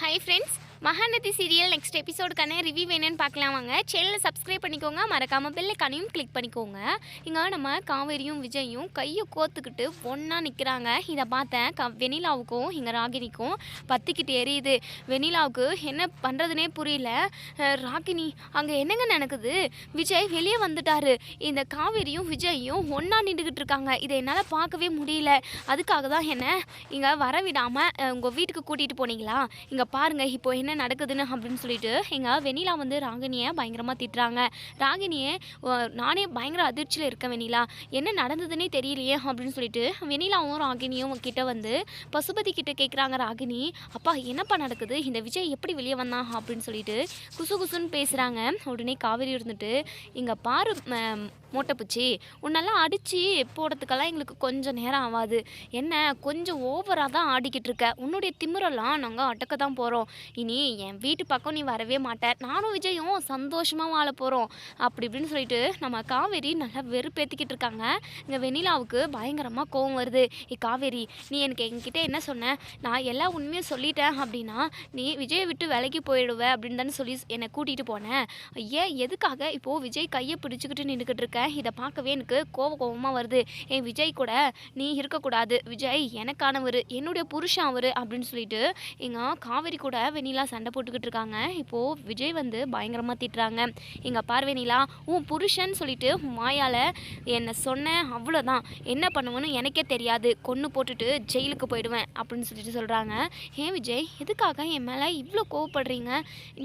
Hi friends Mahanadi serial next எபிசோடுக்கான review வேணும்னு பார்க்கலாம் வாங்க. சேனலை சப்ஸ்கிரைப் பண்ணிக்கோங்க. மறக்காமல் பெல்லைக்கானையும் கிளிக் பண்ணிக்கோங்க. இங்கே நம்ம காவேரியும் விஜயும் கையை கோத்துக்கிட்டு ஒன்றா நிற்கிறாங்க இதை பார்த்தேன். க வெனிலாவுக்கும் இங்கே ராகினிக்கும் பத்திக்கிட்டு எரியுது. வெனிலாவுக்கு என்ன பண்ணுறதுனே புரியல. ராகினி அங்கே என்னங்க நடக்குது? விஜய் வெளியே வந்துட்டாரு. இந்த காவேரியும் விஜயும் ஒன்றா நின்றுக்கிட்டு இருக்காங்க. இதை என்னால் பார்க்கவே முடியல. அதுக்காக தான் என்ன இங்கே வர விடாமல் உங்கள் வீட்டுக்கு கூட்டிகிட்டு போனீங்களா? இங்கே பாருங்கள் இப்போ என்ன என்ன நடக்குதுன்னு அப்படின்னு சொல்லிட்டு எங்கள் வெனிலா வந்து ராகினியை பயங்கரமாக திட்டுறாங்க. ராகினியை நானே பயங்கர அதிர்ச்சியில் இருக்கேன் வெனிலா என்ன நடந்ததுன்னே தெரியலையே அப்படின்னு சொல்லிட்டு வெனிலாவும் ராகினியும் கிட்ட வந்து பசுபதி கிட்ட கேட்குறாங்க ராகினி அப்பா என்னப்பா நடக்குது? இந்த விஜய் எப்படி வெளியே வந்தான் அப்படின்னு சொல்லிட்டு குசு குசுன்னு பேசுகிறாங்க உடனே காவேரி இருந்துட்டு இங்கே பாரு மூட்டைப்பூச்சி உன்னெல்லாம் அடித்து போடுறதுக்கெல்லாம் எங்களுக்கு கொஞ்சம் நேரம் ஆகாது என்ன கொஞ்சம் ஓவராக தான் ஆடிக்கிட்டு இருக்க. உன்னுடைய திமிரெல்லாம் நாங்கள் அடக்க தான் போகிறோம் இனி என் வீட்டு பக்கம் நீ வரவே மாட்ட. நானும் விஜயும் சந்தோஷமாக வாழ போகிறோம் அப்படி இப்படின்னு சொல்லிட்டு நம்ம காவேரி நல்லா வெறுப்பேற்றிக்கிட்டு இருக்காங்க. இங்கே வெண்ணிலாவுக்கு பயங்கரமாக கோவம் வருது. ஏ காவேரி நீ எனக்கு என்கிட்ட என்ன சொன்ன? நான் எல்லா உண்மையும் சொல்லிட்டேன் அப்படின்னா நீ விஜயை விட்டு விலைக்கு போயிடுவேன் அப்படின்னு தானே சொல்லி என்னை கூட்டிகிட்டு போனேன். ஏன் எதுக்காக? இப்போது விஜய் கையை பிடிச்சிக்கிட்டு நின்றுக்கிட்டு இருக்க. இதை பார்க்கவே எனக்கு கோவ கோவமாக வருது. ஏன் விஜய் கூட நீ இருக்கக்கூடாது. விஜய் எனக்கானவர் என்னுடைய புருஷன் அவர் அப்படின்னு சொல்லிட்டு எங்கள் காவேரி கூட வெண்ணிலா சண்டை போட்டுக்கிட்டு இருக்காங்க. இப்போது விஜய் வந்து பயங்கரமாக திட்டுறாங்க. எங்கள் பார்வெனிலா உன் புருஷன் சொல்லிட்டு மாயால் என்னை சொன்னேன் அவ்வளோதான் என்ன பண்ணுவேன்னு எனக்கே தெரியாது. கொன்று போட்டுட்டு ஜெயிலுக்கு போயிடுவேன் அப்படின்னு சொல்லிட்டு சொல்கிறாங்க ஏன் விஜய் எதுக்காக என் மேலே இவ்வளோ கோவப்படுறீங்க?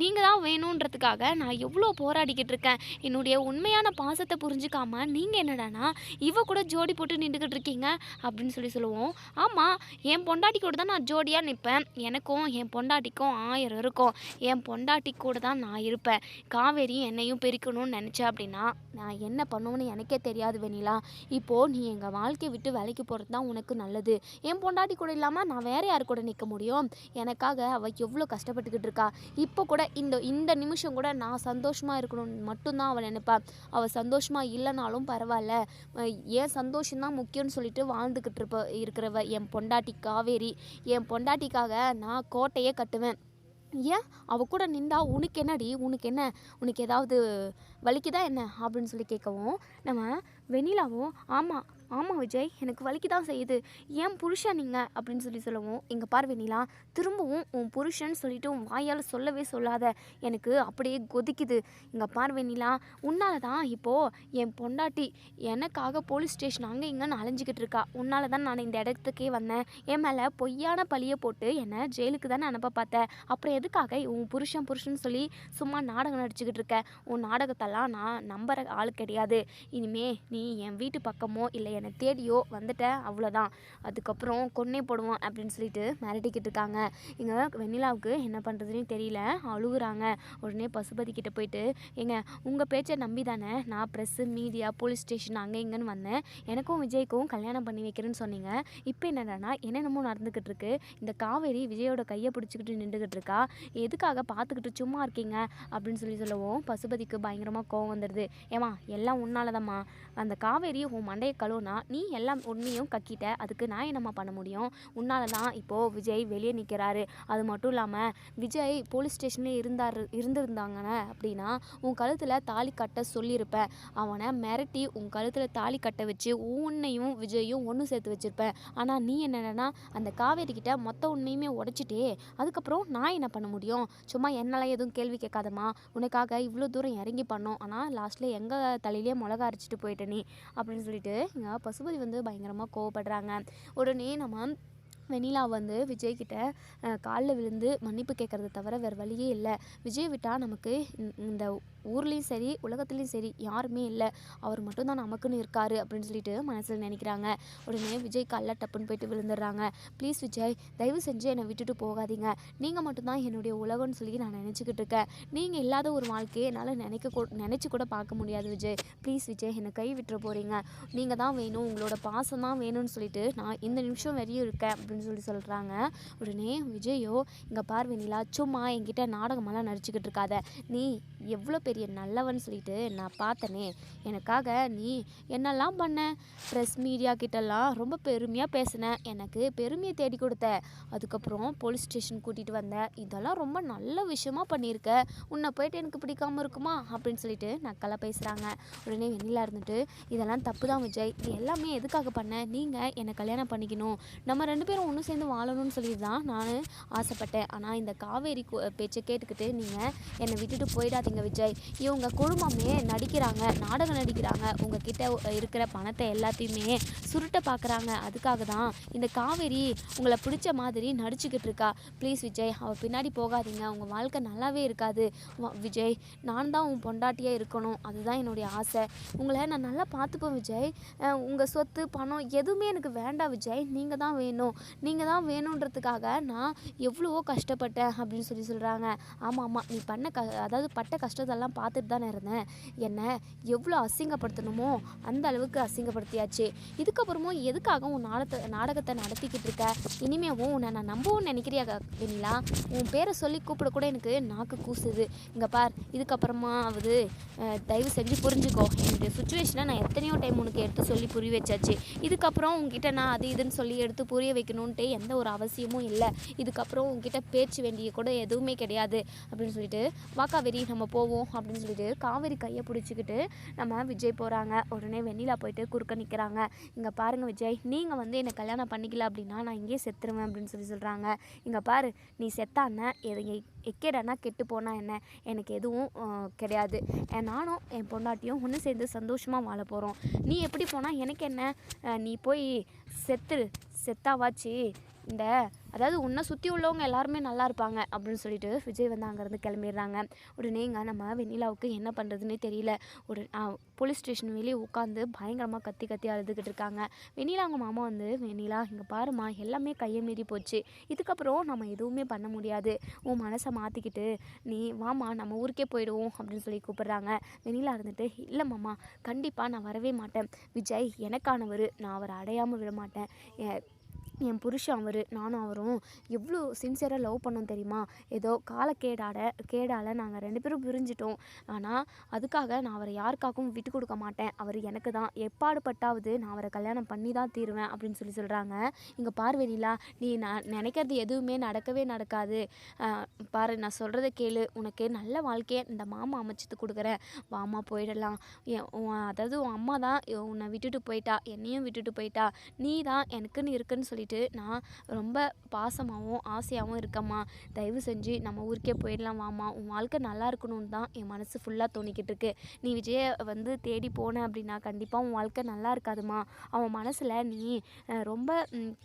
நீங்கள் தான் வேணுன்றதுக்காக நான் எவ்வளோ போராடிக்கிட்டு இருக்கேன். என்னுடைய உண்மையான பாசத்தை புரிஞ்சு புரிஞ்சுக்காம நீங்கள் என்னடானா? இவ கூட ஜோடி போட்டு நின்றுக்கிட்டு இருக்கீங்க அப்படின்னு சொல்லி சொல்லுவோம். ஆமாம் என் பொண்டாட்டி கூட தான் நான் ஜோடியாக நிற்பேன் எனக்கும் என் பொண்டாட்டிக்கும் ஆயிரம் இருக்கும். என் பொண்டாட்டி கூட தான் நான் இருப்பேன். காவேரி என்னையும் பிரிக்கணும்னு நினச்சேன் அப்படின்னா நான் என்ன பண்ணுவேன்னு எனக்கே தெரியாது வெனிலா இப்போது நீ எங்கள் வாழ்க்கையை விட்டு வேலைக்கு போகிறது தான் உனக்கு நல்லது. என் பொண்டாட்டி கூட இல்லாமல் நான் வேறு யார் கூட நிற்க முடியும்? எனக்காக அவள் எவ்வளோ கஷ்டப்பட்டுக்கிட்டு இருக்கா? இப்போ கூட இந்த இந்த நிமிஷம் கூட நான் சந்தோஷமாக இருக்கணும்னு மட்டும்தான் அவள் நினைப்பாள் அவள் சந்தோஷமாக இல்லைனாலும் பரவாயில்ல. ஏன் சந்தோஷம்தான் முக்கியம்னு சொல்லிட்டு வாழ்ந்துக்கிட்டு இருப்ப இருக்கிறவ என் பொண்டாட்டி காவேரி. என் பொண்டாட்டிக்காக நான் கோட்டையே கட்டுவேன். ஏன்? அவ கூட நின்றா உனக்கு என்னடி? உனக்கு என்ன? உனக்கு ஏதாவது வலிக்குதா என்ன? அப்படின்னு சொல்லி கேட்கவும் நம்ம வெண்ணிலாவும் ஆமாம் ஆமாம் விஜய் எனக்கு வலிக்கு தான் செய்யுது. ஏன் புருஷன் நீங்கள் அப்படின்னு சொல்லி சொல்லவும் எங்கள் பார் வெண்ணிலா திரும்பவும் உன் புருஷன் சொல்லிட்டு உன் வாயால் சொல்லவே சொல்லாத. எனக்கு அப்படியே கொதிக்குது. இங்கே பார் வெண்ணிலா உன்னால தான் இப்போது என் பொண்டாட்டி எனக்காக போலீஸ் ஸ்டேஷன் அங்கே இங்கேன்னு அலைஞ்சிக்கிட்டு இருக்கா. உன்னால தான் நான் இந்த இடத்துக்கே வந்தேன். என் மேலே பொய்யான பழியை போட்டு என்னை ஜெயிலுக்கு தானே அனுப்ப பார்த்தேன் அப்புறம் எதுக்காக உன் புருஷன் புருஷன் சொல்லி சும்மா நாடகம் நடிச்சுக்கிட்டு இருக்க? உன் நாடகத்தெல்லாம் நான் நம்புற ஆள் கிடையாது. இனிமே நீ நீ என் வீட்டு பக்கமோ இல்லை என்னை தேடியோ வந்துட்ட அவ்வளோதான் அதுக்கப்புறம் கொன்னே போடுவோம் அப்படின்னு சொல்லிட்டு மிரட்டிக்கிட்டு இருக்காங்க. இங்கே வெண்ணிலாவுக்கு என்ன பண்ணுறதுனே தெரியல. அழுகுறாங்க. உடனே பசுபதி கிட்டே போயிட்டு எங்க உங்கள் பேச்சை நம்பி தானே நான் ப்ரெஸ்ஸு மீடியா போலீஸ் ஸ்டேஷன் அங்கே இங்கேன்னு வந்தேன். எனக்கும் விஜய்க்கும் கல்யாணம் பண்ணி வைக்கிறேன்னு சொன்னீங்க. இப்போ என்னடானா என்னென்னமோ நடந்துக்கிட்டு இருக்கு. இந்த காவேரி விஜயோட கையை பிடிச்சிக்கிட்டு நின்றுக்கிட்டு இருக்கா? எதுக்காக பார்த்துக்கிட்டு சும்மா இருக்கீங்க? அப்படின்னு சொல்லி சொல்லவும் பசுபதிக்கு பயங்கரமாக கோவம் வந்துடுது ஏமா எல்லாம் உன்னாலதாம்மா. அந்த அந்த காவேரி உன் மண்டையை கழுவுனா நீ எல்லாம் உண்மையும் கக்கிட்ட. அதுக்கு நான் என்னம்மா பண்ண முடியும்? உன்னால தான் இப்போது விஜய் வெளியே நிற்கிறாரு அது மட்டும் இல்லாமல் விஜய் போலீஸ் ஸ்டேஷனில் இருந்தார் இருந்திருந்தாங்கன்னு அப்படின்னா உன் கழுத்தில் தாலி கட்ட சொல்லியிருப்பேன் அவனை மிரட்டி உன் கழுத்தில் தாலி கட்ட வச்சு உன்னையும் விஜயும் ஒன்று சேர்த்து வச்சிருப்பேன் ஆனால் நீ என்னென்னா அந்த காவேரி கிட்ட மொத்த உண்மையுமே உடைச்சிட்டே அதுக்கப்புறம் நான் என்ன பண்ண முடியும்? சும்மா என்னால் எதுவும் கேள்வி கேட்காதம்மா. உனக்காக இவ்வளோ தூரம் இறங்கி பண்ணோம். ஆனால் லாஸ்ட்டில் எங்கள் தலையிலே மிளகா அரைச்சிட்டு போயிட்டேன் நீ அப்படின்னு சொல்லிட்டு இங்கே பசுபதி வந்து பயங்கரமாக கோவப்படுறாங்க. உடனே நம்ம வெண்ணிலா வந்து விஜய்கிட்ட காலில் விழுந்து மன்னிப்பு கேட்குறத தவிர வேறு வழியே இல்லை. விஜய் விட்டால் நமக்கு இந்த ஊர்லேயும் சரி உலகத்துலேயும் சரி யாருமே இல்லை. அவர் மட்டும்தான் நமக்குன்னு இருக்காரு அப்படின்னு சொல்லிட்டு மனசில் நினைக்கிறாங்க. உடனே விஜய் காலில் டப்புன்னு போயிட்டு விழுந்துடுறாங்க. ப்ளீஸ் விஜய் தயவு செஞ்சு என்னை விட்டுட்டு போகாதீங்க. நீங்கள் மட்டும்தான் என்னுடைய உலகம்னு சொல்லி நான் நினச்சிக்கிட்டு இருக்கேன். நீங்கள் இல்லாத ஒரு வாழ்க்கையை என்னால் நினைக்க கூ நினச்சி கூட பார்க்க முடியாது விஜய். ப்ளீஸ் விஜய் என்னை கை விட்டுற போகிறீங்க நீங்கள் தான் வேணும் உங்களோட பாசம் தான் வேணும்னு சொல்லிட்டு நான் இந்த நிமிஷம் வரையும் இருக்கேன் அப்படின்னு சொல்லி சொல்கிறாங்க உடனே விஜயோ இங்கே பார் சும்மா என்கிட்ட நாடகமெல்லாம் நடிச்சுக்கிட்டு இருக்காத. நீ எவ்வளோ பெரிய நல்லவன் சொல்லிட்டு நான் பார்த்தனே. எனக்காக நீ என்னெல்லாம் பண்ண? ப்ரெஸ் மீடியா கிட்டலாம் ரொம்ப பெருமையாக பேசின. எனக்கு பெருமையை தேடி கொடுத்த. அதுக்கப்புறம் போலீஸ் ஸ்டேஷன் கூட்டிகிட்டு வந்த. இதெல்லாம் ரொம்ப நல்ல விஷயமா பண்ணியிருக்க உன்னை போயிட்டு எனக்கு பிடிக்காம இருக்குமா? அப்படின்னு சொல்லிட்டு நக்கலாக பேசுகிறாங்க உடனே வெண்ணிலா இருந்துட்டு இதெல்லாம் தப்பு தான் விஜய். இது எல்லாமே எதுக்காக பண்ண? நீங்கள் என்னை கல்யாணம் பண்ணிக்கணும். நம்ம ரெண்டு பேரும் ஒன்று சேர்ந்து வாழணும்னு சொல்லி தான் நான் ஆசைப்பட்டேன். ஆனால் இந்த காவேரி பேச்சை கேட்டுக்கிட்டு நீங்கள் என்னை விட்டுட்டு போயிடாதீங்க விஜய். இவங்க குடும்பமே நடிக்கிறாங்க நாடகம் நடிக்கிறாங்க. உங்ககிட்ட இருக்கிற பணத்தை எல்லாத்தையுமே சுருட்ட பார்க்குறாங்க அதுக்காக தான் இந்த காவேரி உங்களை பிடிச்ச மாதிரி நடிச்சுக்கிட்டு இருக்கா. ப்ளீஸ் விஜய் அவள் பின்னாடி போகாதீங்க. உங்கள் வாழ்க்கை நல்லாவே இருக்காது. விஜய் நான் தான் உன் பொண்டாட்டியாக இருக்கணும். அதுதான் என்னுடைய ஆசை. உங்களை நான் நல்லா பார்த்துப்பேன் விஜய். உங்கள் சொத்து பணம் எதுவுமே எனக்கு வேண்டாம் விஜய். நீங்கள் தான் வேணும். நீங்கள் தான் வேணுன்றதுக்காக நான் எவ்வளவோ கஷ்டப்பட்டேன் அப்படின்னு சொல்லி சொல்கிறாங்க ஆமாம் ஆமாம் நீ பண்ண க அதாவது பட்ட கஷ்டத்தெல்லாம் பார்த்துட்டு தானே இருந்தேன். என்னை எவ்வளோ அசிங்கப்படுத்தணுமோ அந்த அளவுக்கு அசிங்கப்படுத்தியாச்சு. இதுக்கப்புறமும் எதுக்காக உன் நாடகத்தை நாடகத்தை நடத்திக்கிட்டு இருக்க? இனிமேவும் உன்னை நான் நம்பவும் நினைக்கிறியா க- வெண்ணிலா? உன் பேரை சொல்லி கூப்பிட கூட எனக்கு நாக்கு கூசுது. இங்கே பார் இதுக்கப்புறமாவது தயவு செஞ்சு புரிஞ்சுக்கோ. என்னுடைய சுச்சுவேஷனை நான் எத்தனையோ டைம் உனக்கு எடுத்து சொல்லி புரிய வச்சாச்சு. இதுக்கப்புறம் உங்ககிட்ட நான் அது இதுன்னு சொல்லி எடுத்து புரிய வைக்கணுன்ட்டு எந்த ஒரு அவசியமும் இல்லை. இதுக்கப்புறம் உங்ககிட்ட பேச்சு வேண்டிய கூட எதுவுமே கிடையாது. அப்படின்னு சொல்லிட்டு வாக்கா வெறி நம்ம போவோம். அப்படின்னு சொல்லிட்டு காவேரி கையை பிடிச்சிக்கிட்டு நம்ம விஜய் போகிறாங்க உடனே வெண்ணிலா போயிட்டு குறுக்க நிற்கிறாங்க இங்கே பாருங்க விஜய் நீங்கள் வந்து என்னை கல்யாணம் பண்ணிக்கல அப்படின்னா நான் இங்கேயே செத்துருவேன் அப்படின்னு சொல்லி சொல்கிறாங்க இங்கே பாரு நீ செத்தான்னா எதை எக்கேடானா கெட்டு போனால் என்ன? எனக்கு எதுவும் கிடையாது. நானும் என் பொண்டாட்டியும் ஒன்று சேர்ந்து சந்தோஷமாக வாழ போகிறோம் நீ எப்படி போனால் எனக்கு என்ன? நீ போய் செத்துரு செத்தாவாச்சு. இந்த அதாவது உன்னை சுற்றி உள்ளவங்க எல்லாருமே நல்லா இருப்பாங்க அப்படின்னு சொல்லிட்டு விஜய் வந்து அங்கேருந்து கிளம்பிடுறாங்க. உடனே இங்கே நம்ம வெண்ணிலாவுக்கு என்ன பண்ணுறதுன்னே தெரியல. ஒரு போலீஸ் ஸ்டேஷன் வெளியே உட்காந்து பயங்கரமாக கத்தி கத்தி அழுதுகிட்டு இருக்காங்க. வெண்ணிலா அவங்க மாமா வந்து வெண்ணிலா இங்கே பாருமா எல்லாமே கையை மீறி போச்சு. இதுக்கப்புறம் நம்ம எதுவுமே பண்ண முடியாது. உன் மனசை மாற்றிக்கிட்டு நீ வாமா நம்ம ஊருக்கே போயிடுவோம் அப்படின்னு சொல்லி கூப்பிட்றாங்க. வெண்ணிலா இருந்துட்டு இல்லை மாமா கண்டிப்பாக நான் வரவே மாட்டேன். விஜய் எனக்கானவர். நான் அவரை அடையாமல் விட மாட்டேன். என் புருஷன் அவர் நானும் அவரும் எவ்வளோ சின்சியராக லவ் பண்ணோம் தெரியுமா? ஏதோ காலக்கேடாட கேடால் நாங்கள் ரெண்டு பேரும் பிரிஞ்சிட்டோம். ஆனால் அதுக்காக நான் அவரை யாருக்காகவும் விட்டு கொடுக்க மாட்டேன். அவர் எனக்கு தான். எப்பாடுபட்டாவது நான் அவரை கல்யாணம் பண்ணி தான் தீருவேன் அப்படின்னு சொல்லி சொல்கிறாங்க இங்கே பார்வெனிலா நீ நான் நினைக்கிறது எதுவுமே நடக்கவே நடக்காது. பாரு நான் சொல்கிறத கேளு. உனக்கு நல்ல வாழ்க்கையை இந்த மாமா அமைச்சிட்டு கொடுக்குறேன். வாமா போயிடலாம். என் அதாவது உன் அம்மா தான் உன்னை விட்டுட்டு போயிட்டா. என்னையும் விட்டுட்டு போயிட்டா. நீ தான் எனக்குன்னு இருக்குன்னு சொல்லிட்டு நான் ரொம்ப பாசமாகவும் ஆசையாகவும் இருக்கம்மா. தயவு செஞ்சு நம்ம ஊருக்கே போயிடலாம் வாமா உன் வாழ்க்கை நல்லா இருக்கணும்னு தான் என் மனசு ஃபுல்லாக தோணிக்கிட்டு இருக்கு. நீ விஜயை வந்து தேடி போன அப்படின்னா கண்டிப்பாக உன் வாழ்க்கை நல்லா இருக்காதுமா அவன் மனசில் நீ ரொம்ப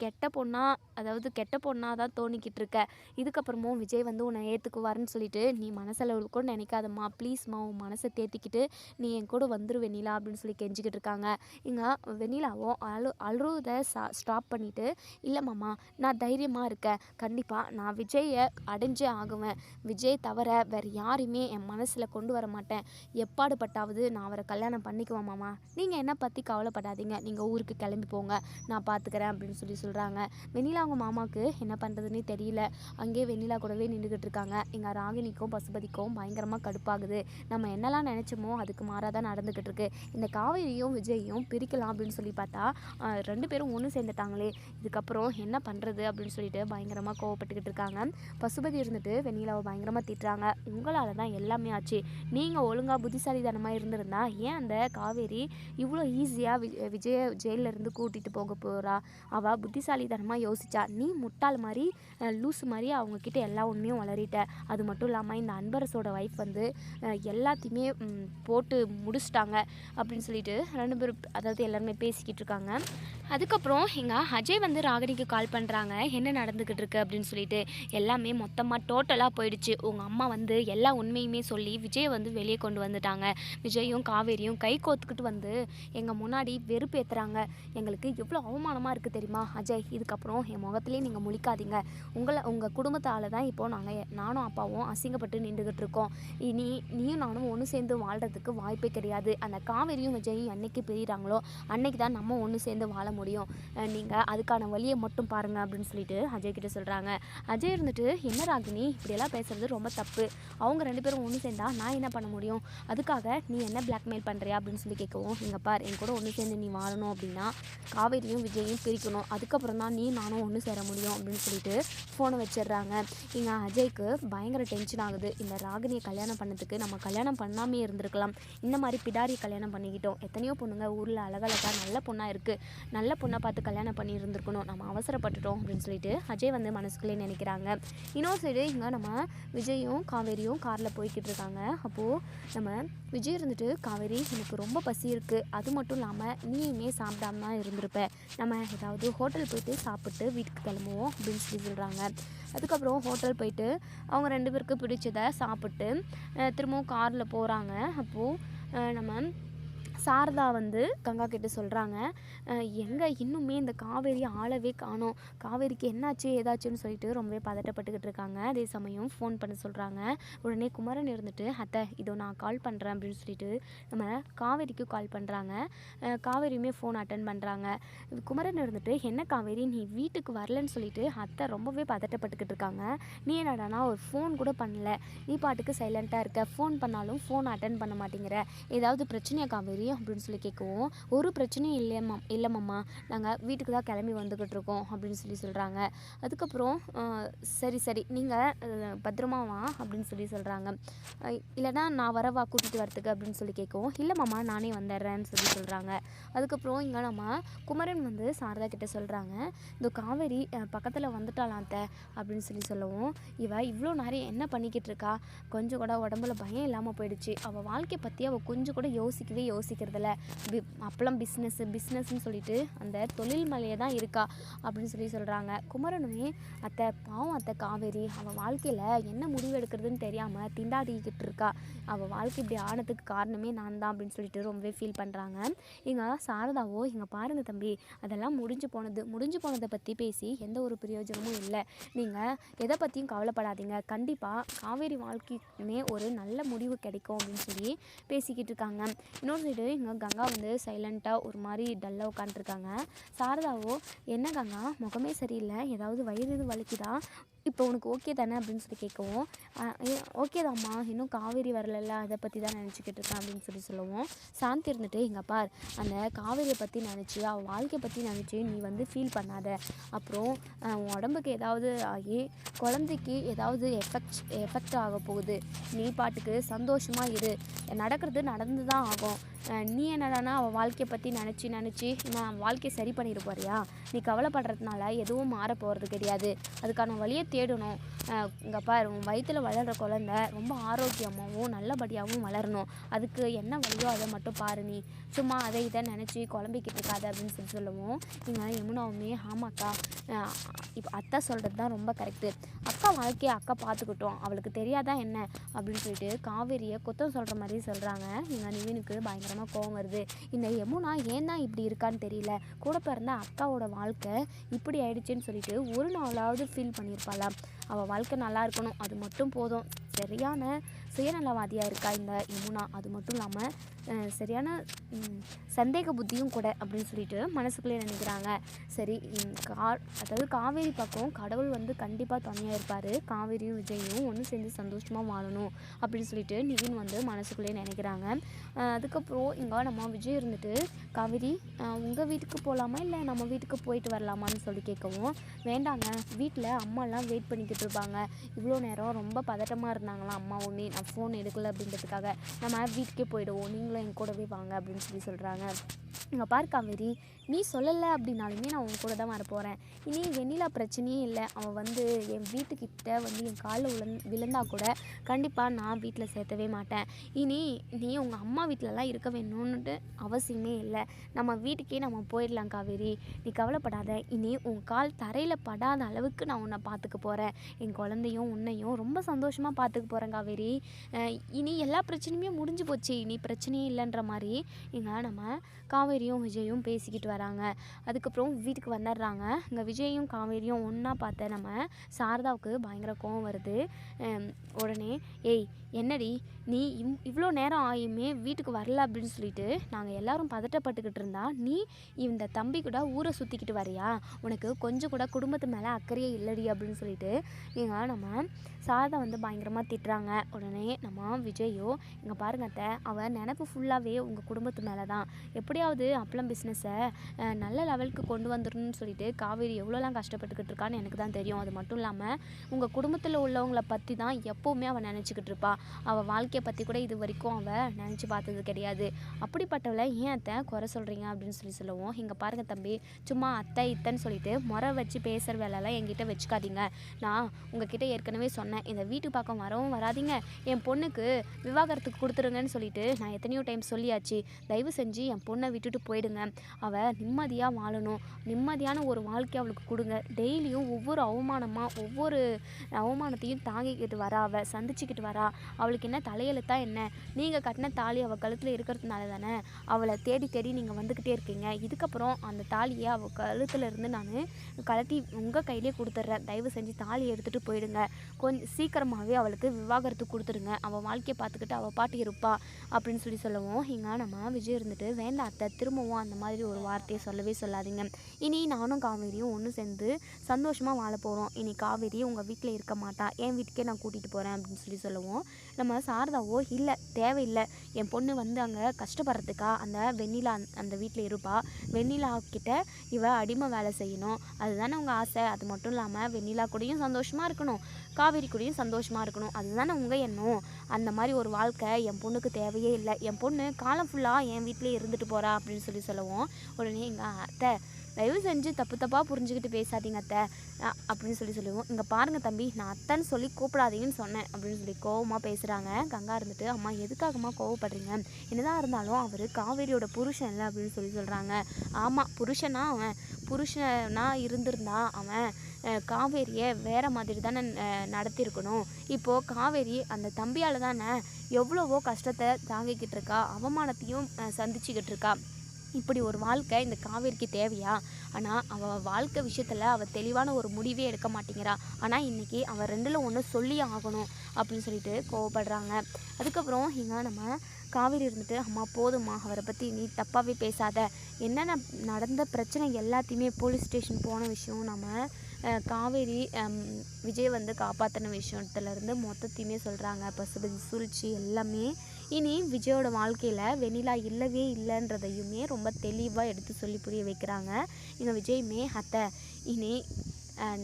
கெட்ட பொண்ணாக அதாவது கெட்ட பொண்ணாக தான் தோணிக்கிட்டு இருக்க. இதுக்கப்புறமும் விஜய் வந்து உன்னை ஏற்றுக்குவாருன்னு சொல்லிட்டு நீ மனசில் கூட நினைக்காதம்மா. ப்ளீஸ்மா உன் மனசை தேத்திக்கிட்டு நீ என் கூட வந்துரு வெண்ணிலா அப்படின்னு சொல்லி கெஞ்சிக்கிட்டு இருக்காங்க. இங்கே வெண்ணிலாவும் அழு அழுறதை ஸ்டாப் பண்ணிவிட்டு இல்லை மாமா நான் தைரியமாக இருக்கேன். கண்டிப்பாக நான் விஜயை அடைஞ்சே ஆகுவேன். விஜய் தவிர வேறு யாரையுமே என் மனசில் கொண்டு வர மாட்டேன். எப்பாடுபட்டாவது நான் அவரை கல்யாணம் பண்ணிக்குவேன் மாமா. நீங்கள் என்னை பற்றி கவலைப்படாதீங்க. நீங்கள் ஊருக்கு கிளம்பி போங்க. நான் பார்த்துக்கிறேன் அப்படின்னு சொல்லி சொல்கிறாங்க வெண்ணிலா அவங்க மாமாவுக்கு என்ன பண்ணுறதுன்னே தெரியல. அங்கேயே வெண்ணிலா கூடவே நின்றுக்கிட்டு இருக்காங்க. எங்கள் ராகினிக்கும் பசுபதிக்கும் பயங்கரமாக கடுப்பாகுது. நம்ம என்னெல்லாம் நினச்சோமோ அதுக்கு மாறாக தான் நடந்துக்கிட்டு இருக்கு. இந்த காவேரியும் விஜயையும் பிரிக்கலாம் அப்படின்னு சொல்லி பார்த்தா ரெண்டு பேரும் ஒன்று சேர்ந்துட்டாங்களே. அதுக்கப்புறம் என்ன பண்ணுறது அப்படின்னு சொல்லிட்டு பயங்கரமாக கோவப்பட்டுக்கிட்டு இருக்காங்க. பசுபதி இருந்துட்டு வெண்ணிலாவை பயங்கரமாக திட்டுறாங்க. உங்களால் தான் எல்லாமே ஆச்சு. நீங்கள் ஒழுங்காக புத்திசாலித்தனமாக இருந்திருந்தா ஏன் அந்த காவேரி இவ்வளோ ஈஸியாக வி விஜய ஜெயிலிருந்து இருந்து கூட்டிகிட்டு போக போகிறா அவள் புத்திசாலித்தனமாக யோசிச்சா. நீ முட்டாள் மாதிரி லூஸு மாதிரி அவங்கக்கிட்ட எல்லா உண்மையும் வளரிட்ட. அது மட்டும் இல்லாமல் இந்த அன்பரசோட ஒய்ஃப் வந்து எல்லாத்தையுமே போட்டு முடிச்சிட்டாங்க அப்படின்னு சொல்லிட்டு ரெண்டு பேரும் அதாவது எல்லாருமே பேசிக்கிட்டு இருக்காங்க. அதுக்கப்புறம் எங்கள் அஜய் வந்து ராகினிக்கு கால் பண்ணுறாங்க என்ன நடந்துக்கிட்டு இருக்கு அப்படின்னு சொல்லிட்டு எல்லாமே மொத்தமாக டோட்டலாக போயிடுச்சு. உங்கள் அம்மா வந்து எல்லா உண்மையுமே சொல்லி விஜயை வந்து வெளியே கொண்டு வந்துட்டாங்க. விஜயும் காவேரியும் கை கோத்துக்கிட்டு வந்து எங்கள் முன்னாடி வெறுப்பேற்றுறாங்க எங்களுக்கு எவ்வளோ அவமானமாக இருக்குது தெரியுமா அஜய்? இதுக்கப்புறம் என் முகத்துலேயே நீங்கள் முழிக்காதீங்க. உங்களை உங்கள் குடும்பத்தால் தான் இப்போது நாங்கள் நானும் அப்பாவும் அசிங்கப்பட்டு நின்றுக்கிட்டு இருக்கோம். இனி நீயும் நானும் ஒன்று சேர்ந்து வாழ்கிறதுக்கு வாய்ப்பே கிடையாது. அந்த காவேரியும் விஜயும் என்னைக்கு பிரிகிறாங்களோ அன்னைக்கு தான் நம்ம ஒன்று சேர்ந்து வாழ முடியும். நீங்கள் அதுக்கான வழியை மட்டும் பாருங்கள் அப்படின்னு சொல்லிட்டு அஜய் கிட்ட சொல்கிறாங்க அஜய் இருந்துட்டு என்ன ராகினி? இப்படியெல்லாம் பேசுறது ரொம்ப தப்பு. அவங்க ரெண்டு பேரும் ஒன்று சேர்ந்தா நான் என்ன பண்ண முடியும்? அதுக்காக நீ என்ன பிளாக்மெயில் பண்ணுறியா அப்படின்னு சொல்லி கேட்கவும் இங்கே பார் என் கூட ஒன்று சேர்ந்து நீ வாழணும் அப்படின்னா காவேரியும் விஜயையும் பிரிக்கணும். அதுக்கப்புறம் தான் நீ நானும் ஒன்று சேர முடியும். அப்படின்னு சொல்லிட்டு ஃபோனை வச்சிடுறாங்க. இங்கே அஜய்க்கு பயங்கர டென்ஷன் ஆகுது. இந்த ராகினியை கல்யாணம் பண்ணதுக்கு நம்ம கல்யாணம் பண்ணாமே இருந்திருக்கலாம். இந்த மாதிரி பிடாரி கல்யாணம் பண்ணிக்கிட்டோம். எத்தனையோ பொண்ணுங்க ஊரில் அழகழகாக நல்ல பொண்ணாக இருக்குது நல்ல பொண்ணை பார்த்து கல்யாணம் பண்ணி இருந்திருக்கணும் நம்ம அவசரப்பட்டுட்டோம் அப்படின்னு சொல்லிட்டு அஜய் வந்து மனசுக்குள்ளே நினைக்கிறாங்க. இன்னொரு சைடு இங்கே நம்ம விஜயும் காவேரியும் காரில் போய்கிட்டு இருக்காங்க. அப்போது நம்ம விஜய் இருந்துட்டு காவேரி எனக்கு ரொம்ப பசி இருக்குது அது மட்டும் இல்லாமல் நீயுமே சாப்பிடாம தான் இருந்திருப்ப. நம்ம ஏதாவது ஹோட்டல் போயிட்டு சாப்பிட்டு வீட்டுக்கு கிளம்புவோம் அப்படின்னு சொல்லி சொல்கிறாங்க அதுக்கப்புறம் ஹோட்டல் போயிட்டு அவங்க ரெண்டு பேருக்கு பிடிச்சதை சாப்பிட்டு திரும்பவும் காரில் போகிறாங்க அப்போது நம்ம சாரதா வந்து கங்கா கிட்ட சொல்கிறாங்க எங்கே இன்னுமே இந்த காவேரி ஆளவே காணோம். காவேரிக்கு என்னாச்சு ஏதாச்சுன்னு சொல்லிட்டு ரொம்பவே பதட்டப்பட்டுக்கிட்டு இருக்காங்க. அதே சமயம் ஃபோன் பண்ண சொல்கிறாங்க உடனே குமரன் இருந்துட்டு அத்தை இதோ நான் கால் பண்ணுறேன் அப்படின்னு சொல்லிட்டு நம்ம காவேரிக்கு கால் பண்ணுறாங்க காவேரியுமே ஃபோன் அட்டன் பண்ணுறாங்க குமரன் இருந்துட்டு என்ன காவேரி நீ வீட்டுக்கு வரலன்னு சொல்லிட்டு அத்தை ரொம்பவே பதட்டப்பட்டுக்கிட்டு இருக்காங்க. நீ என்னடானா ஒரு ஃபோன் கூட பண்ணல. நீ பாட்டுக்கு சைலண்ட்டாக இருக்க. ஃபோன் பண்ணாலும் ஃபோன் அட்டன் பண்ண மாட்டேங்கிற. ஏதாவது பிரச்சனையா காவேரி? அப்படின்னு சொல்லி கேட்கவும் ஒரு பிரச்சனையும் இல்லையம்மா இல்லைம்மா நாங்கள் வீட்டுக்கு தான் கிளம்பி வந்துக்கிட்டு இருக்கோம் அப்படின்னு சொல்லி சொல்கிறாங்க அதுக்கப்புறம் சரி சரி நீங்கள் பத்திரமா வா அப்படின்னு சொல்லி சொல்கிறாங்க இல்லைனா நான் வரவா கூட்டிகிட்டு வரத்துக்கு அப்படின்னு சொல்லி கேட்கவும் இல்லைம்மாம்மா நானே வந்துடுறேன்னு சொல்லி சொல்கிறாங்க அதுக்கப்புறம் இங்கே நம்ம குமரன் வந்து சாரதா கிட்ட சொல்கிறாங்க இந்த காவேரி பக்கத்தில் வந்துட்டாலாம் அத்தை அப்படின்னு சொல்லி சொல்லவும் இவ இவ்வளோ நேரம் என்ன பண்ணிக்கிட்டு இருக்கா? கொஞ்சம் கூட உடம்புல பயம் இல்லாமல் போயிடுச்சு. அவள் வாழ்க்கையை பற்றி அவள் கொஞ்சம் கூட யோசிக்கவே யோசிக்க யோசிக்கிறதில்ல பி அப்பளம் பிஸ்னஸ் பிஸ்னஸ்ன்னு சொல்லிட்டு அந்த தொழில் மலையே தான் இருக்கா அப்படின்னு சொல்லி சொல்கிறாங்க குமரனுமே அத்தை பாவம் அத்தை காவேரி அவள் வாழ்க்கையில் என்ன முடிவு எடுக்கிறதுன்னு தெரியாமல் திண்டாடிக்கிட்டு இருக்கா. அவள் வாழ்க்கை இப்படி ஆனதுக்கு காரணமே நான் தான் அப்படின்னு சொல்லிட்டு ரொம்பவே ஃபீல் பண்ணுறாங்க இங்கே சாரதாவோ இங்கே பாருங்கள் தம்பி அதெல்லாம் முடிஞ்சு போனது. முடிஞ்சு போனதை பற்றி பேசி எந்த ஒரு பிரயோஜனமும் இல்லை. நீங்கள் எதை பற்றியும் கவலைப்படாதீங்க. கண்டிப்பாக காவேரி வாழ்க்கைக்குமே ஒரு நல்ல முடிவு கிடைக்கும் அப்படின்னு சொல்லி பேசிக்கிட்டு இருக்காங்க. இன்னொரு சைடு இங்கே கங்கா வந்து சைலண்ட்டாக ஒரு மாதிரி டல்லாக உட்காந்துருக்காங்க சாரதாவோ என்ன கங்கா? முகமே சரியில்லை. ஏதாவது வயிறு இது வலிக்குதா? இப்போ உனக்கு ஓகே தானே அப்படின்னு சொல்லி கேட்கவும் ஓகே தாம்மா. இன்னும் காவேரி வரலல்ல. அதை பற்றி தான் நினச்சிக்கிட்டு இருக்கேன் அப்படின்னு சொல்லி சொல்லுவோம் சாந்தி இருந்துட்டு எங்கள் பார். அந்த காவேரியை பற்றி நினச்சி அவள் வாழ்க்கையை பற்றி நினச்சி நீ வந்து ஃபீல் பண்ணாத. அப்புறம் உன் உடம்புக்கு ஏதாவது ஆகி குழந்தைக்கு ஏதாவது எஃபெக்ட் எஃபெக்ட் ஆக போகுது. நீ பாட்டுக்கு சந்தோஷமாக இரு. நடக்கிறது நடந்து தான் ஆகும். நீ என்னடானா அவள் வாழ்க்கையை பற்றி நினச்சி நினச்சி நான் வாழ்க்கையை சரி பண்ணிட போறியா? நீ கவலைப்படுறதுனால எதுவும் மாற போகிறது கிடையாது. அதுக்கான வழியை தேடணும் இங்கே பாரு உன் வளர்கிற குழந்த ரொம்ப ஆரோக்கியமாகவும் நல்லபடியாகவும் வளரணும். அதுக்கு என்ன வழியோ அதை மட்டும் பாரு நீ. சும்மா அதை இதை நினச்சி குழம்பிக்கிட்டு இருக்காத அப்படின்னு சொல்லி சொல்லுவோம். இங்கே யமுனாவுமே ஆமாக்கா இப்போ அத்தை சொல்கிறது தான் ரொம்ப கரெக்டு அக்கா வாழ்க்கையை அக்கா பார்த்துக்கிட்டோம். அவளுக்கு தெரியாதா என்ன? அப்படின்னு சொல்லிட்டு காவேரியை குத்தம் சொல்கிற மாதிரி சொல்கிறாங்க இங்கே நிவினுக்கு பயங்கரமாக கோவம் வருது. இந்த யமுனா ஏன் தான் இப்படி இருக்கான்னு தெரியல. கூட பிறந்த அக்காவோட வாழ்க்கை இப்படி ஆயிடுச்சுன்னு சொல்லிட்டு ஒரு நாளாவது ஃபீல் பண்ணியிருப்பாளாம். அவள் வாழ்க்கை நல்லா இருக்கணும். அது மட்டும் போதும். சரியான சுயநலவாதியாக இருக்கா இந்த யமுனா? அது மட்டும் இல்லாமல் சரியான சந்தேக புத்தியும் கூட அப்படின்னு சொல்லிட்டு மனசுக்குள்ளே நினைக்கிறாங்க. சரி கா அதாவது காவேரி பக்கம் கடவுள் வந்து கண்டிப்பாக துணையாக இருப்பார். காவேரியும் விஜயும் ஒன்று சேர்ந்து சந்தோஷமாக வாழணும் அப்படின்னு சொல்லிட்டு நிவின் வந்து மனசுக்குள்ளே நினைக்கிறாங்க. அதுக்கப்புறம் இங்கே நம்ம விஜய் இருந்துட்டு காவேரி உங்கள் வீட்டுக்கு போகலாமா இல்லை நம்ம வீட்டுக்கு போயிட்டு வரலாமான்னு சொல்லி கேட்கவும் வேண்டாங்க வீட்டில் அம்மாலாம் வெயிட் பண்ணிக்கிட்டு இருப்பாங்க. இவ்வளோ நேரம் ரொம்ப பதட்டமாக இருந்தாங்களாம் அம்மாவுமே நான் ஃபோன் எடுக்கல அப்படின்றதுக்காக நம்ம வீட்டுக்கே போயிடுவோம். நீங்களும் என் கூடவே வாங்க அப்படின்னு சொல்லி சொல்கிறாங்க இங்கே பார் காவேரி நீ சொல்லலை அப்படின்னாலுமே நான் உன் கூட தான் வரப்போகிறேன் இனி வெண்ணிலா பிரச்சனையே இல்லை. அவன் வந்து என் வீட்டுக்கிட்ட வந்து என் காலில் விழுந் விழுந்தா கூட கண்டிப்பாக நான் வீட்டில் சேர்த்தவே மாட்டேன். இனி நீ உங்கள் அம்மா வீட்டிலலாம் இருக்க வேணும்னுட்டு அவசியமே இல்லை. நம்ம வீட்டுக்கே நம்ம போயிடலாம் காவேரி. நீ கவலைப்படாத. இனி உன் கால் தரையில் படாத அளவுக்கு நான் உன்னை பார்த்துக்க போகிறேன் என் குழந்தையும் உன்னையும் ரொம்ப சந்தோஷமாக பார்த்துக்க போகிறேன் காவேரி. இனி எல்லா பிரச்சனையுமே முடிஞ்சு போச்சு. இனி பிரச்சனையே இல்லைன்ற மாதிரி இங்கே நம்ம காவேரியும் விஜயும் பேசிக்கிட்டு வராங்க. அதுக்கப்புறம் வீட்டுக்கு வந்துடுறாங்க. இங்கே விஜயும் காவேரியும் ஒன்றா பார்த்த நம்ம சாரதாவுக்கு பயங்கர கோவம் வருது. உடனே ஏய் என்னடி? நீ இவ் இவ்வளோ நேரம் ஆயுமே வீட்டுக்கு வரல அப்படின்னு சொல்லிட்டு நாங்கள் எல்லாரும் பதட்டப்பட்டுக்கிட்டு இருந்தா நீ இந்த தம்பி கூட ஊரை சுற்றிக்கிட்டு வரியா? உனக்கு கொஞ்சம் கூட குடும்பத்து மேலே அக்கறையே இல்லடி அப்படின்னு சொல்லிட்டு எங்கள் நம்ம சாரதா வந்து பயங்கரமாக திட்டுறாங்க. உடனே நம்ம விஜயோ இங்கே பாருங்க அத்தை அவள் நினப்பு ஃபுல்லாகவே உங்கள் குடும்பத்து மேலே தான் எப்படியாவது அப்பளம் பிஸ்னஸை நல்ல லெவலுக்கு கொண்டு வந்துடணும்னு சொல்லிட்டு காவேரி எவ்வளோலாம் கஷ்டப்பட்டுக்கிட்டு இருக்கான்னு எனக்கு தான் தெரியும். அது மட்டும் இல்லாமல் உங்கள் குடும்பத்தில் உள்ளவங்களை பற்றி தான் எப்போவுமே அவள் நினச்சிக்கிட்டு இருப்பா. அவள் வாழ்க்கை வாழ்க்கையை பற்றி கூட இது வரைக்கும் அவள் நினச்சி பார்த்தது கிடையாது. அப்படிப்பட்டவளை ஏன் அத்தை குறை சொல்கிறீங்க அப்படின்னு சொல்லி சொல்லுவோம். இங்கே பாருங்கள் தம்பி சும்மா அத்தை இத்தைன்னு சொல்லிட்டு முறை வச்சு பேசுகிற வேலைலாம் என்கிட்ட வச்சுக்காதீங்க. நான் உங்ககிட்ட ஏற்கனவே சொன்னேன் இந்த வீட்டு பக்கம் வரவும் வராதீங்க. என் பொண்ணுக்கு விவாகரத்துக்கு கொடுத்துருங்கன்னு சொல்லிட்டு நான் எத்தனையோ டைம் சொல்லியாச்சு. தயவு செஞ்சு என் பொண்ணை விட்டுட்டு போயிடுங்க. அவள் நிம்மதியாக வாழணும். நிம்மதியான ஒரு வாழ்க்கை அவளுக்கு கொடுங்க. டெய்லியும் ஒவ்வொரு அவமானமாக ஒவ்வொரு அவமானத்தையும் தாங்கிக்கிட்டு வரா அவள் சந்திச்சுக்கிட்டு வரா. அவளுக்கு என்ன தலையெழுத்தா என்ன? நீங்கள் கட்டின தாலி அவள் கழுத்தில் இருக்கிறதுனால தானே அவளை தேடி தேடி நீங்கள் வந்துக்கிட்டே இருக்கீங்க. இதுக்கப்புறம் அந்த தாலியை அவள் கழுத்தில் இருந்து நான் கழட்டி உங்கள் கையிலே கொடுத்துட்றேன் தயவு செஞ்சு தாலி எடுத்துகிட்டு போயிடுங்க. கொஞ்சம் சீக்கிரமாகவே அவளுக்கு விவாகரத்து கொடுத்துருங்க அவள் வாழ்க்கையை பார்த்துக்கிட்டு அவள் பாட்டு இருப்பா அப்படின்னு சொல்லி சொல்லவும் இங்கே நம்ம விஜய் இருந்துட்டு வேண்டாம் அத்தை திரும்பவும் அந்த மாதிரி ஒரு வார்த்தையை சொல்லவே சொல்லாதீங்க. இனி நானும் காவேரியும் ஒன்று சேர்ந்து சந்தோஷமாக வாழ போகிறோம் இனி காவேரி உங்கள் வீட்டில் இருக்க மாட்டா. என் வீட்டுக்கே நான் கூட்டிகிட்டு போகிறேன் அப்படின்னு சொல்லி சொல்லுவோம் நம்ம சாரதாவோ இல்லை தேவையில்லை. என் பொண்ணு வந்து அங்கே கஷ்டப்படுறதுக்கா? அந்த வெண்ணிலா அந்த- அந்த வீட்டில் இருப்பா. வெண்ணிலா கிட்ட இவ அடிமை வேலை செய்யணும். அதுதானே உங்கள் ஆசை. அது மட்டும் இல்லாமல் வெண்ணிலா கூடயும் சந்தோஷமாக இருக்கணும். காவேரி கூடயும் சந்தோஷமாக இருக்கணும். அதுதானே உங்கள் எண்ணம். அந்த மாதிரி ஒரு வாழ்க்கை என் பொண்ணுக்கு தேவையே இல்லை. என் பொண்ணு காலம் ஃபுல்லாக என் வீட்டிலே இருந்துட்டு போகிறா அப்படின்னு சொல்லி சொல்லுவோம். உடனே எங்கள் அத்தை தயவு செஞ்சு தப்பு தப்பாக புரிஞ்சுக்கிட்டு பேசாதீங்க அத்தை. அப்படின்னு சொல்லி சொல்லுவோம் இங்கே பாருங்கள் தம்பி நான் அத்தைன்னு சொல்லி கூப்பிடாதீங்கன்னு சொன்னேன் அப்படின்னு சொல்லி கோவமாக பேசுகிறாங்க கங்கா இருந்துட்டு அம்மா எதுக்காகம்மா கோவப்படுறீங்க? என்னதான் இருந்தாலும் அவர் காவேரியோட புருஷன் இல்லை அப்படின்னு சொல்லி சொல்கிறாங்க ஆமாம் புருஷனா அவன். புருஷனா இருந்திருந்தா அவன் காவேரியை வேறு மாதிரி தானே நடத்தியிருக்கணும். இப்போது காவேரி அந்த தம்பியால் தானே எவ்வளவோ கஷ்டத்தை தாங்கிக்கிட்டு இருக்கா. அவமானத்தையும் சந்திச்சுக்கிட்டு இருக்கா. இப்படி ஒரு வாழ்க்கை இந்த காவேரிக்கு தேவையா? ஆனால் அவள் வாழ்க்கை விஷயத்தில் அவள் தெளிவான ஒரு முடிவே எடுக்க மாட்டேங்கிறா. ஆனால் இன்றைக்கி அவள் ரெண்டில் ஒன்று சொல்லி ஆகணும் அப்படின்னு சொல்லிட்டு கோவப்படுறாங்க. அதுக்கப்புறம் இங்கே நம்ம காவேரி இருந்துட்டு அம்மா போதும்மா அவரை பற்றி நீ தப்பாகவே பேசாத. என்னென்ன நடந்த பிரச்சனை எல்லாத்தையுமே போலீஸ் ஸ்டேஷன் போன விஷயம் நம்ம காவேரி விஜய் வந்து காப்பாற்றின விஷயத்துலேருந்து மொத்தத்தையுமே சொல்கிறாங்க பசுபதி சூழ்ச்சி எல்லாமே இனி விஜயோட வாழ்க்கையில் வெண்ணிலா இல்லவே இல்லைன்றதையுமே ரொம்ப தெளிவாக எடுத்து சொல்லி புரிய வைக்கிறாங்க. இங்கே விஜயுமே அத்தை. இனி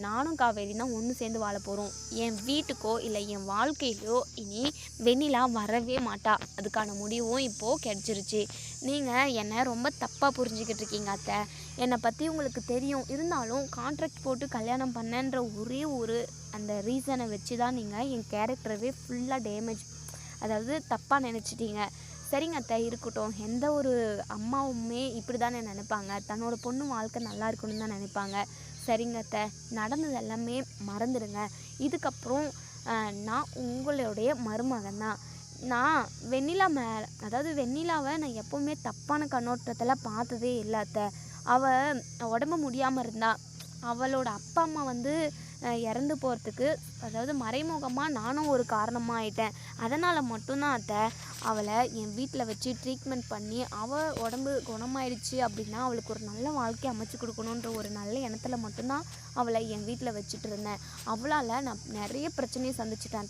நானும் காவேரி தான் ஒன்று சேர்ந்து வாழ போகிறோம் என் வீட்டுக்கோ இல்லை என் வாழ்க்கையிலோ இனி வெண்ணிலா வரவே மாட்டா. அதுக்கான முடிவும் இப்போது கிடச்சிருச்சு. நீங்கள் என்னை ரொம்ப தப்பாக புரிஞ்சுக்கிட்டு இருக்கீங்க அத்தை. என்னை பற்றி உங்களுக்கு தெரியும். இருந்தாலும் கான்ட்ராக்ட் போட்டு கல்யாணம் பண்ணன்ற ஒரே ஒரு அந்த ரீசனை வச்சு தான் நீங்கள் என் கேரக்டரவே ஃபுல்லாக டேமேஜ் அதாவது தப்பாக நினச்சிட்டீங்க. சரிங்க அத்தை இருக்கட்டும். எந்த ஒரு அம்மாவுமே இப்படி தானே நினைப்பாங்க. தன்னோட பொண்ணு வாழ்க்கை நல்லா இருக்கணும்னு தான் நினைப்பாங்க. சரிங்க அத்தை நடந்தது எல்லாமே மறந்துடுங்க. இதுக்கப்புறம் நான் உங்களுடைய மருமகன் தான். நான் வெண்ணிலா மே அதாவது வெண்ணிலாவை நான் எப்போவுமே தப்பான கண்ணோட்டத்தில் பார்த்ததே இல்லை அத்தை. அவள் உடம்பு முடியாமல் இருந்தா அவளோட அப்பா அம்மா வந்து இறந்து போகிறதுக்கு அதாவது மறைமுகமாக நானும் ஒரு காரணமாக ஆயிட்டேன். அதனால் மட்டும்தான் அத்தை அவளை என் வீட்டில் வச்சு ட்ரீட்மெண்ட் பண்ணி அவள் உடம்பு குணமாயிடுச்சு அப்படின்னா அவளுக்கு ஒரு நல்ல வாழ்க்கை அமைச்சு கொடுக்கணுன்ற ஒரு நல்ல எண்ணத்தில் மட்டும்தான் அவளை என் வீட்டில் வச்சுட்டு இருந்தேன். அவளால் நான் நிறைய பிரச்சனையை சந்திச்சிட்டேன்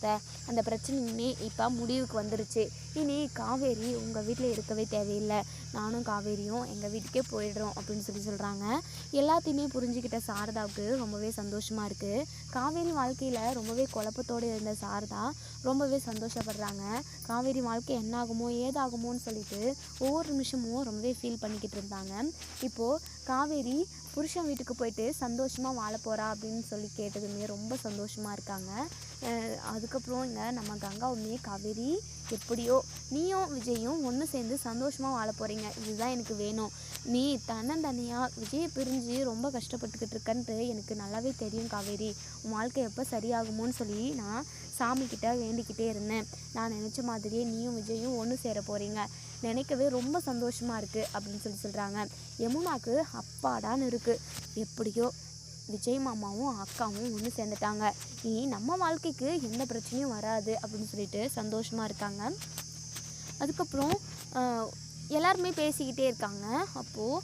அந்த பிரச்சனையுமே இப்போ முடிவுக்கு வந்துருச்சு. இனி காவேரி உங்கள் வீட்டில் இருக்கவே தேவையில்லை. நானும் காவேரியும் எங்கள் வீட்டுக்கே போயிடுறோம் அப்படின்னு சொல்லி சொல்கிறாங்க எல்லாத்தையுமே புரிஞ்சுக்கிட்ட சாரதாவுக்கு ரொம்பவே சந்தோஷமாக இருக்குது காவேரி வாழ்க்கையில் ரொம்பவே குழப்பத்தோடு இருந்த சாரதா ரொம்பவே சந்தோஷப்படுறாங்க. காவேரி வாழ்க்கை என்னாகுமோ ஏதாகுமோன்னு சொல்லிட்டு ஒவ்வொரு நிமிஷமும் ரொம்பவே ஃபீல் பண்ணிக்கிட்டு இருந்தாங்க. இப்போது காவேரி புருஷன் வீட்டுக்கு போயிட்டு சந்தோஷமாக வாழ போகிறா அப்படின்னு சொல்லி கேட்டதுமே ரொம்ப சந்தோஷமாக இருக்காங்க. அதுக்கப்புறம் இங்கே நம்ம கங்காவுமே காவேரி எப்படியோ நீயும் விஜயும் ஒன்று சேர்ந்து சந்தோஷமாக வாழ போகிறீங்க இதுதான் எனக்கு வேணும். நீ தன்னந்தனியாக விஜயை பிரிஞ்சு ரொம்ப கஷ்டப்பட்டுக்கிட்டு இருக்கன்ட்டு எனக்கு நல்லாவே தெரியும் காவேரி. உன் வாழ்க்கை எப்போ சரியாகுமோன்னு சொல்லி நான் சாமிக்கிட்ட வேண்டிக்கிட்டே இருந்தேன். நான் நினச்ச மாதிரியே நீயும் விஜயும் ஒன்று சேர போகிறீங்க நினைக்கவே ரொம்ப சந்தோஷமாக இருக்குது அப்படின்னு சொல்லி சொல்கிறாங்க யமுனாக்கு அப்பாடான்னு இருக்குது எப்படியோ விஜய் மாமாவும் அக்காவும் ஒன்று சேர்ந்துட்டாங்க. இனி நம்ம வாழ்க்கைக்கு எந்த பிரச்சனையும் வராது அப்படின்னு சொல்லிட்டு சந்தோஷமாக இருக்காங்க. அதுக்கப்புறம் எல்லாருமே பேசிக்கிட்டே இருக்காங்க. அப்போது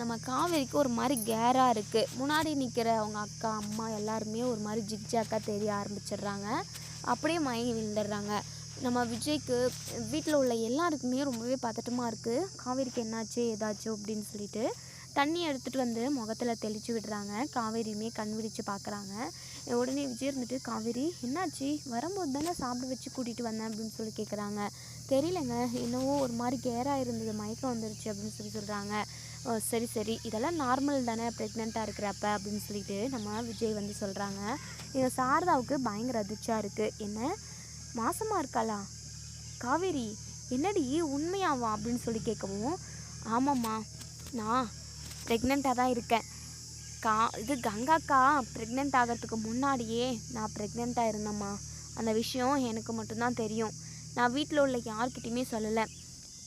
நம்ம காவேரிக்கு ஒரு மாதிரி கேராக இருக்குது முன்னாடி நிற்கிற அவங்க அக்கா அம்மா எல்லாருமே ஒரு மாதிரி ஜிக்ஜாக்காக தெரிய ஆரம்பிச்சிடுறாங்க. அப்படியே மயங்கி விழுந்துடுறாங்க நம்ம விஜய்க்கு வீட்டில் உள்ள எல்லாருக்குமே ரொம்பவே பதட்டமாக இருக்குது காவேரிக்கு என்னாச்சு ஏதாச்சு அப்படின்னு சொல்லிட்டு தண்ணி எடுத்துகிட்டு வந்து முகத்தில் தெளித்து விடுறாங்க. காவேரியுமே கண் விழித்து பார்க்குறாங்க உடனே விஜய் இருந்துட்டு காவேரி என்னாச்சு? வரும்போது தானே சாப்பிட வச்சு கூட்டிகிட்டு வந்தேன் அப்படின்னு சொல்லி கேட்குறாங்க தெரியலங்க என்னவோ ஒரு மாதிரி கேராக இருந்தது மயக்கம் வந்துருச்சு அப்படின்னு சொல்லி சொல்கிறாங்க "ஓ, சரி சரி. இதெல்லாம் நார்மல் தானே ப்ரெக்னெண்ட்டாக இருக்கிறப்ப அப்படின்னு சொல்லிட்டு நம்ம விஜய் வந்து சொல்கிறாங்க எங்கள் சாரதாவுக்கு பயங்கர அதிர்ச்சியாக இருக்குது என்ன? மாசமாக இருக்காளா? காவேரி என்னடி உண்மையாவா அப்படின்னு சொல்லி கேட்கவும் ஆமாம்மா நான் ப்ரெக்னெண்ட்டாக தான் இருக்கேன். கா இது கங்காக்கா ப்ரெக்னென்ட் ஆகிறதுக்கு முன்னாடியே நான் ப்ரெக்னெண்ட்டாக இருந்தேம்மா. அந்த விஷயம் எனக்கு மட்டும்தான் தெரியும். நான் வீட்டில் உள்ள யார்கிட்டையுமே சொல்லலை.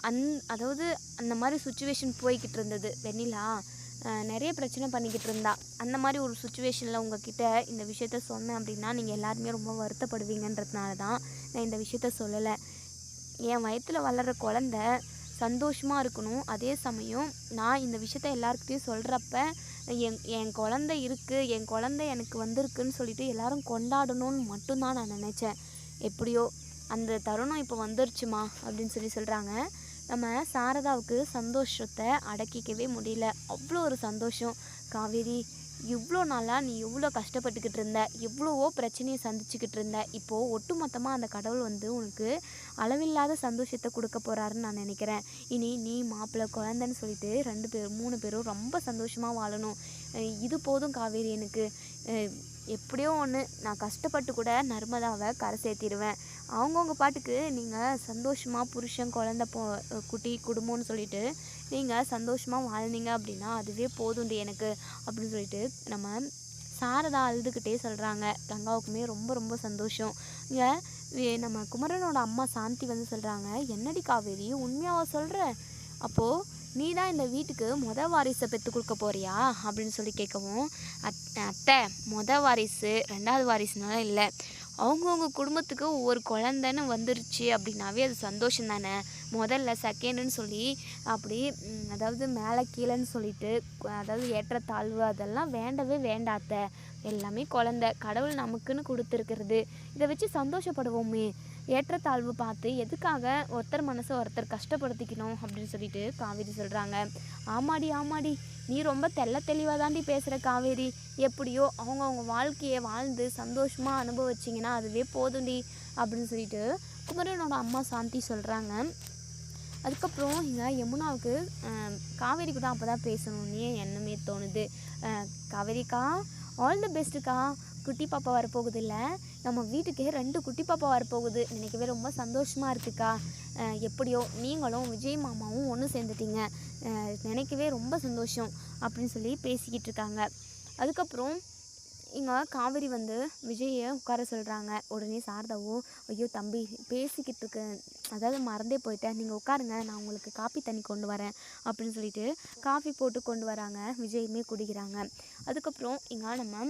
அந் அதாவது அந்த மாதிரி சுச்சுவேஷன் போய்கிட்டு இருந்தது வெண்ணிலா நிறைய பிரச்சனை பண்ணிக்கிட்டு இருந்தா அந்த மாதிரி ஒரு சுச்சுவேஷனில் உங்ககிட்ட இந்த விஷயத்த சொன்னேன் அப்படின்னா நீங்கள் எல்லாருமே ரொம்ப வருத்தப்படுவீங்கன்றதுனால தான் நான் இந்த விஷயத்த சொல்லலை. என் வயிற்றில் வளர்கிற குழந்த சந்தோஷமாக இருக்கணும். அதே சமயம் நான் இந்த விஷயத்த எல்லாருக்கிட்டையும் சொல்கிறப்ப என் என் குழந்தை இருக்குது என் குழந்தை எனக்கு வந்திருக்குன்னு சொல்லிட்டு எல்லாரும் கொண்டாடணும்னு மட்டும்தான் நான் நினச்சேன். எப்படியோ அந்த தருணம் இப்போ வந்துருச்சுமா அப்படின்னு சொல்லி சொல்கிறாங்க நம்ம சாரதாவுக்கு சந்தோஷத்தை அடக்கிக்கவே முடியல. அவ்வளோ ஒரு சந்தோஷம். காவேரி இவ்வளோ நாளாக நீ எவ்வளோ கஷ்டப்பட்டுக்கிட்டு இருந்த எவ்வளவோ பிரச்சனையை சந்திச்சுக்கிட்டு இருந்த இப்போது ஒட்டுமொத்தமாக அந்த கடவுள் வந்து உனக்கு அளவில்லாத சந்தோஷத்தை கொடுக்க போகிறாருன்னு நான் நினைக்கிறேன். இனி நீ மாப்பிள்ளை குழந்தைன்னு சொல்லிட்டு ரெண்டு பேர் மூணு பேரும் ரொம்ப சந்தோஷமாக வாழணும். இது போதும் காவேரி எனக்கு. எப்படியோ ஒன்று நான் கஷ்டப்பட்டு கூட நர்மதாவை கரை சேர்த்திடுவேன். அவங்கவுங்க பாட்டுக்கு நீங்கள் சந்தோஷமாக புருஷன் குழந்த போ குட்டி குடும்பம்னு சொல்லிட்டு நீங்கள் சந்தோஷமாக வாழ்ந்தீங்க அப்படின்னா அதுவே போதுண்டு எனக்கு அப்படின்னு சொல்லிட்டு நம்ம சாரதா அழுதுகிட்டே சொல்கிறாங்க கங்காவுக்குமே ரொம்ப ரொம்ப சந்தோஷம். இங்கே நம்ம குமரனோட அம்மா சாந்தி வந்து சொல்கிறாங்க என்னடி காவேரி உண்மையாக சொல்கிற அப்போது நீ தான் இந்த வீட்டுக்கு மொத வாரிசை பெற்று கொடுக்க போறியா? அப்படின்னு சொல்லி கேட்கவும் அத் அத்தை மொத வாரிசு ரெண்டாவது வாரிசுனால இல்லை. அவங்கவுங்க குடும்பத்துக்கு ஒவ்வொரு குழந்தைன்னு வந்துருச்சு அப்படின்னாவே அது சந்தோஷம் தானே முதல்ல செகண்டுன்னு சொல்லி அப்படி அதாவது மேலே கீழேன்னு சொல்லிட்டு அதாவது ஏற்றத்தாழ்வு அதெல்லாம் வேண்டவே வேண்டாத்த. எல்லாமே குழந்த. கடவுள் நமக்குன்னு கொடுத்துருக்கிறது. இதை வச்சு சந்தோஷப்படுவோமே. ஏற்றத்தாழ்வு பார்த்து எதுக்காக ஒருத்தர் மனசை ஒருத்தர் கஷ்டப்படுத்திக்கணும் அப்படின்னு சொல்லிட்டு காவேரி சொல்கிறாங்க ஆமாடி ஆமாடி. நீ ரொம்ப தெள்ள தெளிவாக தாண்டி பேசுகிற காவேரி. எப்படியோ அவங்கவுங்க வாழ்க்கையை வாழ்ந்து சந்தோஷமாக அனுபவிச்சிங்கன்னா அதுவே போதும்டி அப்படின்னு சொல்லிட்டு குமரனோட அம்மா சாந்தி சொல்கிறாங்க அதுக்கப்புறம் இங்கே யமுனாவுக்கு காவேரி கூட அப்போ தான் பேசணும்னே எண்ணமே தோணுது. காவேரிக்கா ஆல் தி பெஸ்ட்டுக்கா குட்டி பாப்பா வரப்போகுது இல்லை நம்ம வீட்டுக்கே ரெண்டு குட்டி பாப்பா வரப்போகுது. நினைக்கவே ரொம்ப சந்தோஷமாக இருக்குக்கா. எப்படியோ நீங்களும் விஜய் மாமாவும் ஒன்று சேர்ந்துட்டீங்க. நினைக்கவே ரொம்ப சந்தோஷம் அப்படின்னு சொல்லி பேசிக்கிட்டு இருக்காங்க. அதுக்கப்புறம் இங்கே காவேரி வந்து விஜயை உட்கார சொல்கிறாங்க உடனே சாரதாவோ ஐயோ தம்பி பேசிக்கிட்டு இருக்கேன் அதாவது மறந்தே போயிட்டேன். நீங்கள் உட்காருங்க நான் உங்களுக்கு காஃபி தண்ணி கொண்டு வரேன். அப்படின்னு சொல்லிட்டு காஃபி போட்டு கொண்டு வராங்க. விஜயுமே குடிக்கிறாங்க. அதுக்கப்புறம் இங்கே நம்ம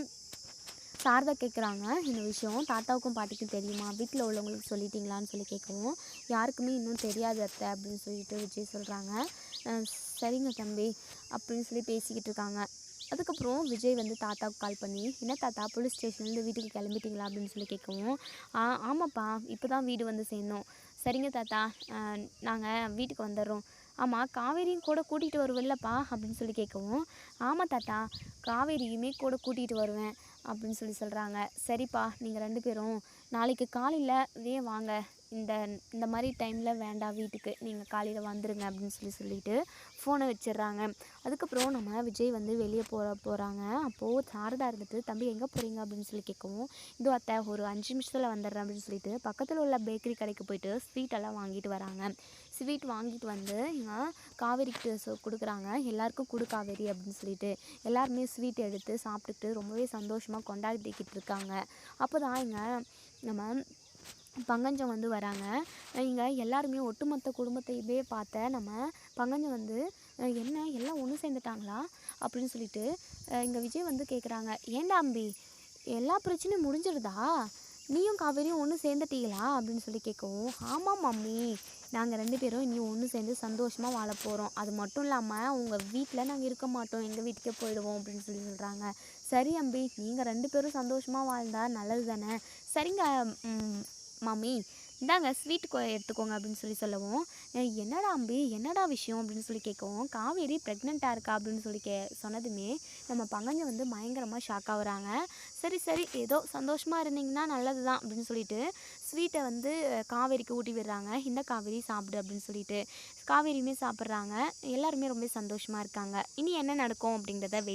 சாரதா கேட்குறாங்க இந்த விஷயம். தாத்தாவுக்கும் பாட்டிக்கும் தெரியுமா? வீட்டில் உள்ளவங்களுக்கு சொல்லிட்டீங்களான்னு சொல்லி கேட்கவும் யாருக்குமே இன்னும் தெரியாது அத்தை அப்படின்னு சொல்லிட்டு விஜய் சொல்கிறாங்க சரிங்க தம்பி அப்படின்னு சொல்லி பேசிக்கிட்டு இருக்காங்க. அதுக்கப்புறம் விஜய் வந்து தாத்தாவுக்கு கால் பண்ணி என்ன தாத்தா போலீஸ் ஸ்டேஷன்லேருந்து வீட்டுக்கு கிளம்பிட்டீங்களா? அப்படின்னு சொல்லி கேட்கவும் ஆ ஆமாப்பா இப்போ தான் வீடு வந்து சேர்ந்தோம். சரிங்க தாத்தா நாங்கள் வீட்டுக்கு வந்துடுறோம். ஆமாம் காவேரியும் கூட கூட்டிகிட்டு வருவில்லப்பா? அப்படின்னு சொல்லி கேட்கவும் ஆமாம் தாத்தா காவேரியுமே கூட கூட்டிகிட்டு வருவேன். அப்படின்னு சொல்லி சொல்கிறாங்க சரிப்பா நீங்கள் ரெண்டு பேரும் நாளைக்கு காலையில் இதே வாங்க. இந்த இந்த மாதிரி டைமில் வேண்டாம் வீட்டுக்கு. நீங்கள் காலையில் வந்துடுங்க அப்படின்னு சொல்லி சொல்லிட்டு ஃபோனை வச்சிடுறாங்க. அதுக்கப்புறம் நம்ம விஜய் வந்து வெளியே போகிற போகிறாங்க அப்போது சாரதா இருந்துட்டு தம்பி எங்கே போகிறீங்க அப்படின்னு சொல்லி கேட்கவும் இதோ அத்தை ஒரு அஞ்சு நிமிஷத்தில் வந்துடுறேன் அப்படின்னு சொல்லிட்டு பக்கத்தில் உள்ள பேக்கரி கடைக்கு போயிட்டு ஸ்வீட் எல்லாம் வாங்கிட்டு வராங்க. ஸ்வீட் வாங்கிட்டு வந்து இங்கே காவேரிக்கு கொடுக்குறாங்க. எல்லாருக்கும் கொடு காவேரி அப்படின்னு சொல்லிட்டு. எல்லாருமே ஸ்வீட் எடுத்து சாப்பிட்டுட்டு ரொம்பவே சந்தோஷமாக கொண்டாடிக்கிட்டு இருக்காங்க. அப்போ தான் இங்கே நம்ம பங்கஞ்சம் வந்து வராங்க. இங்கே எல்லாருமே ஒட்டுமொத்த குடும்பத்தையுமே பார்த்த நம்ம பங்கஞ்சம் வந்து என்ன? எல்லாம் ஒன்று சேர்ந்துட்டாங்களா? அப்படின்னு சொல்லிட்டு இங்கே விஜய் வந்து கேட்குறாங்க ஏன்டா அம்பி? எல்லா பிரச்சனையும் முடிஞ்சிருதா? நீயும் காவேரியும் ஒன்று சேர்ந்துட்டீங்களா? அப்படின்னு சொல்லி கேட்கவும் ஆமாம் மம்மி. நாங்கள் ரெண்டு பேரும் இனி ஒன்று சேர்ந்து சந்தோஷமாக வாழ போகிறோம் அது மட்டும் இல்லாமல் உங்கள் வீட்டில் நாங்கள் இருக்க மாட்டோம். எங்கள் வீட்டுக்கே போயிடுவோம் அப்படின்னு சொல்லி சொல்கிறாங்க சரி அம்பி நீங்கள் ரெண்டு பேரும் சந்தோஷமாக வாழ்ந்தா நல்லது தானே? சரிங்க மாமி. இந்தாங்க ஸ்வீட் எடுத்துக்கோங்க அப்படின்னு சொல்லி சொல்லவும் என்னடா அம்பி என்னடா விஷயம்? அப்படின்னு சொல்லி கேட்கவும் காவேரி ப்ரெக்னெண்ட்டாக இருக்கா? அப்படின்னு சொல்லி கே சொன்னதுமே நம்ம பங்கஞ்ச வந்து பயங்கரமாக ஷாக் ஆகுறாங்க. சரி சரி ஏதோ சந்தோஷமாக இருந்தீங்கன்னா நல்லது தான் அப்படின்னு சொல்லிட்டு ஸ்வீட்டை வந்து காவேரிக்கு ஊட்டி விடுறாங்க. இந்த காவேரி சாப்பிடு அப்படின்னு சொல்லிட்டு. காவேரியுமே சாப்பிட்றாங்க. எல்லாருமே ரொம்ப சந்தோஷமாக இருக்காங்க. இனி என்ன நடக்கும் அப்படிங்கிறத வெயிட்